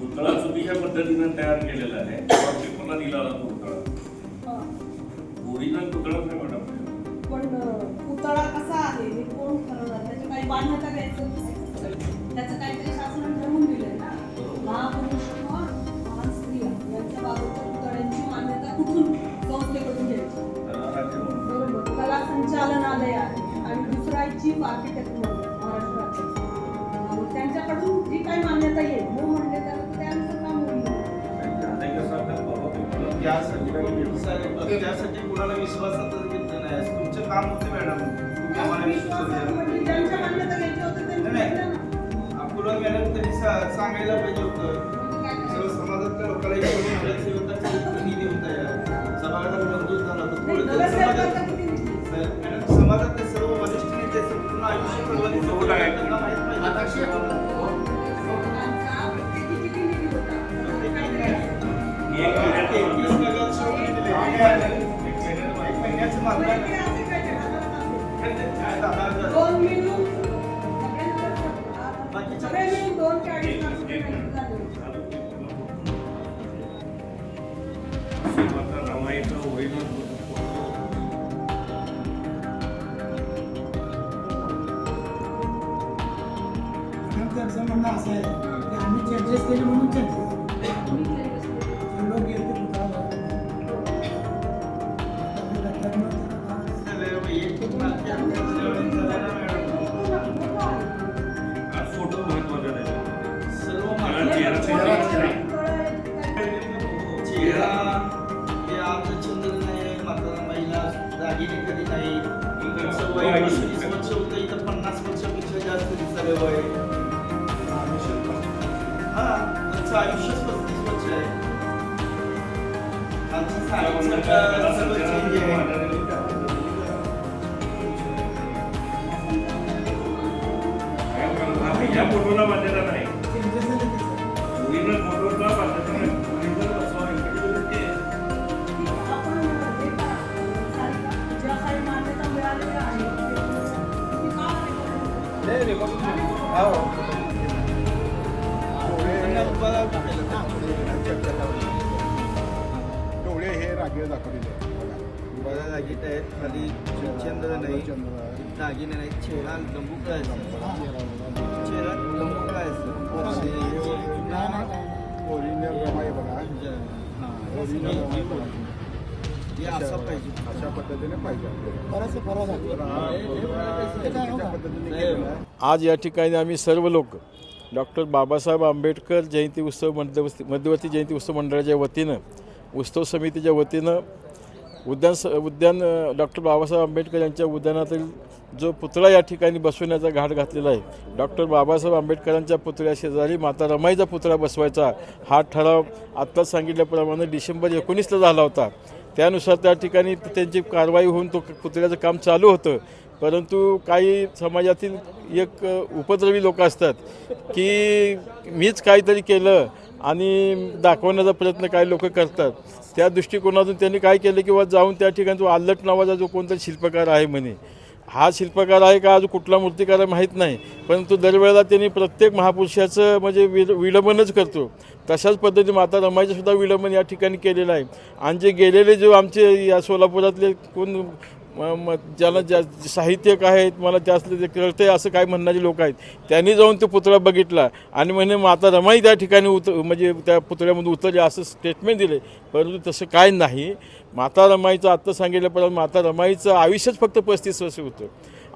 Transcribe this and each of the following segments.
पुतळा चुकीच्या पद्धतीनं तयार केलेला आहे. पेपरला दिला होता तो पुतळा ओरिजिनल पुतळाच नाही मॅडम पण पुतळा कसा आहे? हे कोण ठरवणार त्याची काही मान्यता द्यायचं त्याचं काहीतरी शासनाने ठरवून दिलंय ना. महापुरुष किंवा महान स्त्रिया यांच्या बाबतच्या पुतळ्यांची मान्यता कुठून संस्थेकडून घ्यायची? बरोबर. कला संचालनालय आहे. आणि दुसरा चीफ आर्किटेक्ट म्हणून त्यांच्याकडून जी काही मान्यता येईल हो म्हणले त्यासाठी त्यासाठी कुणाला विश्वासात घेतलं नाही तुमचं काम होतं मॅडम तुम्ही आम्हाला विश्वास द्या. म्हणजे नाही. अपुरा मॅडम त्यांनी सा- सांगायला पाहिजे होतं? सर्व समाजातल्या लोकांना निधी होता या मंजूर झाला होता तरी मॅडम समाजातले सर्व वरिष्ठ नेते संपूर्ण आयुष्य. त्यांना माहीत पाहिजे. त्यांचं म्हणणं असं आहे की आम्ही चर्चेस केले म्हणून चेंजेस हे आमचं नाही म्हातारा महिला दागिने कधी नाही. इकडचं वय वीस वीस वर्ष होतं इथं पन्नास वर्षापेक्षा जास्त दिसायला वय. हा त्यांचं आयुष्य पस्तीस वर्ष आहे. आमचं आहे. या फोटोला मान्यता डोळे हे रागीर दाखवलेले आहेत. बघा. दागिने आहेत. खाली चंद्र नाही दागिने नाही चेहरा लंबूकळायचा चेहरा लंबूकळायचा ओरिजिनल रमाई बघा ओरिजिनल रमाई बघा पाहिजे अशा पद्धतीने पाहिजे. आज या ठिकाणी आम्ही सर्व लोक डॉक्टर बाबासाहेब आंबेडकर जयंती उत्सव मध्यवर्ती मध्यवर्ती जयंती उत्सव मंडळाच्या वतीनं उत्सव समितीच्या वतीनं उद्यान स उद्यान डॉक्टर बाबासाहेब आंबेडकर यांच्या उद्यानातील जो पुतळा या ठिकाणी बसवण्याचा घाट घातलेला आहे डॉक्टर बाबासाहेब आंबेडकरांच्या पुतळ्या शेजारी माता रमाईचा पुतळा बसवायचा हा ठराव आत्ताच सांगितल्याप्रमाणे डिसेंबर एकोणीसला झाला होता. त्यानुसार त्या ठिकाणी त्यांची कारवाई होऊन तो पुतळ्याचं काम चालू होतं. परंतु काही समाजातील एक उपद्रवी लोक असतात की मीच काहीतरी केलं आणि दाखवण्याचा प्रयत्न काही लोक करतात. त्या दृष्टिकोनातून त्यांनी काय केलं किंवा जाऊन त्या ठिकाणी जो आल्लट नावाचा जो कोणतरी शिल्पकार आहे म्हणे हा शिल्पकार आहे का? आज कुठला मूर्तिकार आहे माहीत नाही. परंतु दरवेळेला त्यांनी प्रत्येक महापुरुषाचं म्हणजे वि विलंबनच करतो. तशाच पद्धतीने माता रमाईचं सुद्धा विलंबन या ठिकाणी केलेलं आहे. आणि जे गेलेले जो आमचे या सोलापुरातले कोण मग मग ज्याला ज्या साहित्यिक आहेत मला त्यातले जे कळते असं काय म्हणणारे लोक आहेत त्यांनी जाऊन तो पुतळा बघितला आणि म्हणे माता रमाई त्या ठिकाणी उत म्हणजे त्या पुतळ्यामधून उतरले असं स्टेटमेंट दिले. परंतु तसं काय नाही. माता रमाईचं आत्ता सांगितल्याप्रमाणे माता रमाईचं आयुष्यच फक्त पस्तीस वर्ष होतं.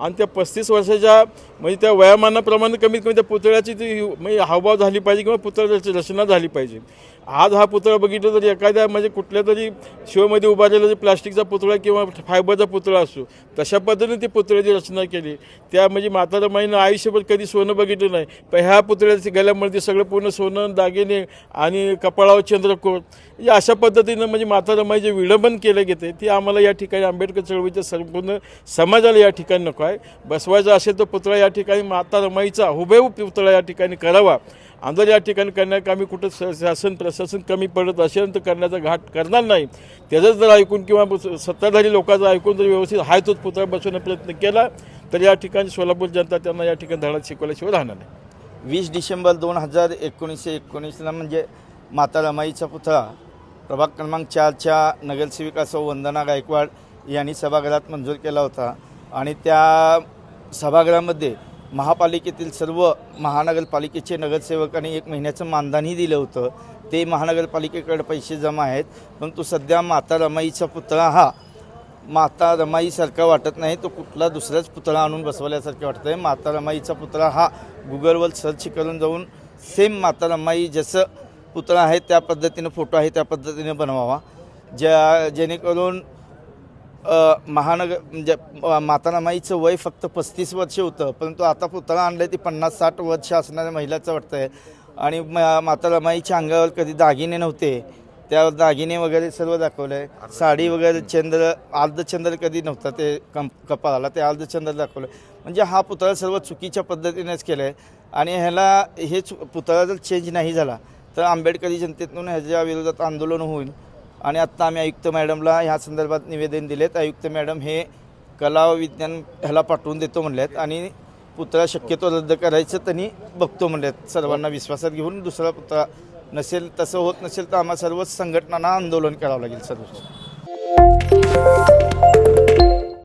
आणि त्या पस्तीस वर्षाच्या म्हणजे त्या वयामानाप्रमाणे कमीत कमी त्या पुतळ्याची ती म्हणजे हावभाव झाली पाहिजे किंवा पुतळ्याची रचना झाली पाहिजे. आज हा पुतळा बघितला तरी एखाद्या म्हणजे कुठल्या तरी शोमध्ये उभारलेला जे प्लास्टिकचा पुतळा किंवा फायबरचा पुतळा असो तशा पद्धतीने ती पुतळ्याची रचना केली. त्या म्हणजे माता रमाईनं आयुष्यभर कधी सोनं बघितलं नाही. पण ह्या पुतळ्याचे गळ्यामध्ये सगळं पूर्ण सोनं दागिने आणि कपाळावर चंद्रकोर या अशा पद्धतीनं म्हणजे माता रमाई जे विडंबन केलं गेते ते आम्हाला या ठिकाणी आंबेडकर चळवळीच्या संपूर्ण समाजाला या ठिकाणी नको आहे. बसवायचा असेल तर पुतळा या ठिकाणी माता रमाईचा हुबेहूब पुतळा या ठिकाणी करावा. आणि जर या ठिकाणी करण्यात आम्ही कुठं स- शासन प्रशासन कमी पडत असेल तर करण्याचा घाट करणार नाही. त्याचंच जर ऐकून किंवा सत्ताधारी लोकांचं ऐकून जर व्यवस्थित हाय तोच पुतळा बसवण्याचा प्रयत्न केला तर या ठिकाणी सोलापूर जनता त्यांना या ठिकाणी धडा शिकवल्याशिवाय राहणार नाही. वीस डिसेंबर दोन हजार एकोणीसशे एकोणीसला म्हणजे माता रमाईचा पुतळा प्रभाग क्रमांक चारच्या नगरसेविका सौ वंदना गायकवाड यांनी सभागृहात मंजूर केला होता. आणि त्या सभागृहामध्ये महापालिकेतील सर्व महानगरपालिकेचे नगरसेवकांनी एक महिन्याचं मानधनही दिलं होतं. ते महानगरपालिकेकडे पैसे जमा आहेत. परंतु सध्या माता रमाईचा पुतळा हा माता रमाईसारखा वाटत नाही. तो कुठला दुसराच पुतळा आणून बसवल्यासारखा वाटतं आहे माता रमाईचा पुतळा हा गुगलवर सर्च करून जाऊन सेम माता रमाई जसं पुतळा आहे त्या पद्धतीनं फोटो आहे त्या पद्धतीने बनवावा. ज्या जेणेकरून महानगर म्हणजे मातानामाईचं माता रमाईचं वय फक्त पस्तीस वर्ष होतं परंतु आता पुतळा आणलं ती पन्नास साठ वर्ष असणाऱ्या महिलाचं वाटतं आहे आणि म- माता रमाईच्या अंगावर कधी दागिने नव्हते त्यावर दागिने वगैरे सर्व दाखवलं आहे साडी वगैरे चंद्र अर्धचंद्र कधी नव्हता ते कम कपाळाला ते अर्धचंद्र दाखवलं म्हणजे हा पुतळा सर्व चुकीच्या पद्धतीनेच केला आहे आणि ह्याला हे पुतळा जर चेंज नाही झाला तर आंबेडकरी जनतेतून ह्याच्या विरोधात आंदोलन होईल. आणि आत्ता आम्ही आयुक्त मॅडमला ह्या संदर्भात निवेदन दिलेत. आयुक्त मॅडम हे कला व विज्ञान ह्याला पाठवून देतो म्हणलेत आणि पुतळा शक्यतो रद्द करायचं त्यांनी बघतो म्हणलेत. सर्वांना विश्वासात घेऊन दुसरा पुतळा नसेल तसं होत नसेल तर आम्हा सर्वच संघटनांना आंदोलन करावं लागेल सर्व